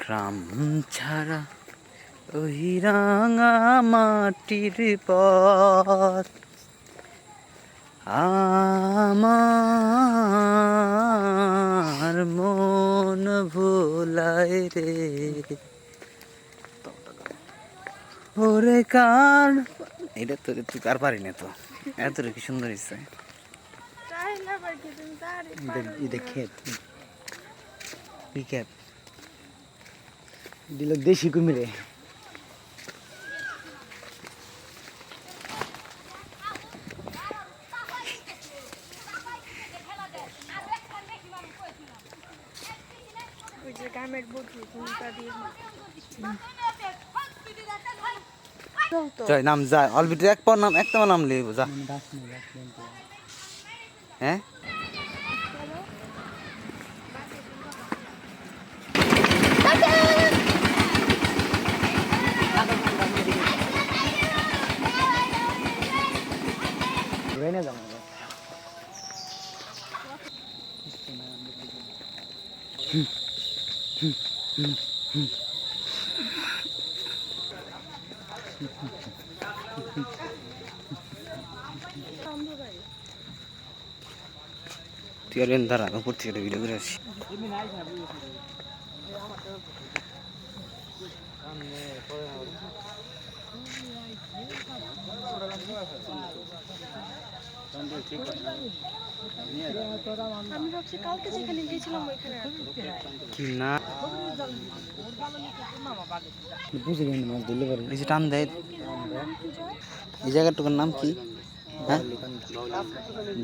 গ্রাম ছাড়া ওই রাঙা মাটির পথ। আমার মন ভোলায় রে। ওরে কার এটা তো তুই কার পারি না তো এত কি সুন্দর ইচ্ছে এটা কি ক্যাপ দিল দেশি কুমিরে। নাম যা অলবিটি এক পর নাম একটা নাম লিব যা। হ্যাঁ? তুই আর দাঁড়া উপর থেকে একটা করে আসি আমি ভাবছি কালকে যেখানে গিয়েছিলাম ওইখানে কি না বুঝে গেলেন মাছ ধরলে পারে এই যে টান দেয়। এই জায়গাটুকুর নাম কি? হ্যাঁ?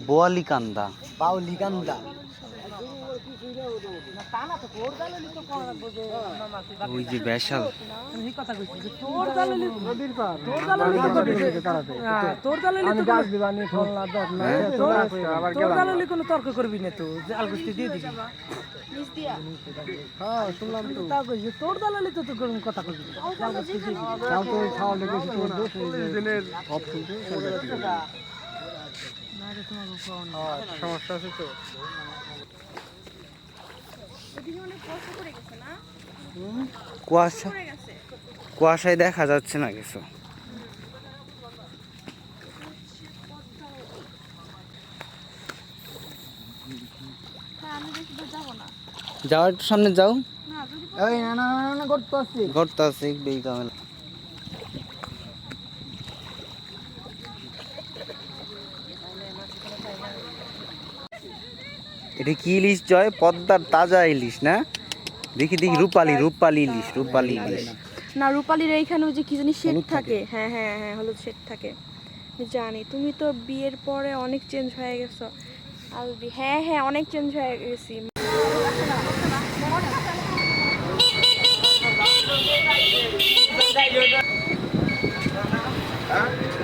বোয়ালি কান্দা পাউলি কান্দা ওই যে বেশাল। তোর দালালি তোর দালালি তোর দালালি তো গাছ দিবানি ফল না দত না তোর দালালি কোনো তর্ক করবি না তো যে আলগুস্তি দিয়ে দিবি। হ্যাঁ শুনলাম তো। তা কইছে তোর দালালি তো তো কোনো কথা করবি আলগুস্তি দিবি। তাও তো খাওয়া লেগেছে তোর দোষ দিনের অপশন তো না রে তোমার সমস্যা আছে তো ওদিকে অনেক কষ্ট করে গেছে না কুয়াশা কুয়াশায় দেখা যাচ্ছে না কিছু। হ্যাঁ আমি বেশি দূর যাব না। যাও একটু সামনে যাও। না না না করতে আসি করতে আসছি। বেই কামেল এটা কি ইলিশ জয়? পদ্মার তাজা ইলিশ না? দেখি দেখি রূপালি রূপালি ইলিশ রূপালি ইলিশ। না রূপালির এইখানেও যে কি জানি শেড থাকে। হ্যাঁ হ্যাঁ হ্যাঁ হলুদ শেড থাকে। জানি। তুমি তো বিয়ের পরে অনেক চেঞ্জ হয়ে গেছো। আলবি হ্যাঁ হ্যাঁ অনেক চেঞ্জ হয়ে গেছি। হ্যাঁ?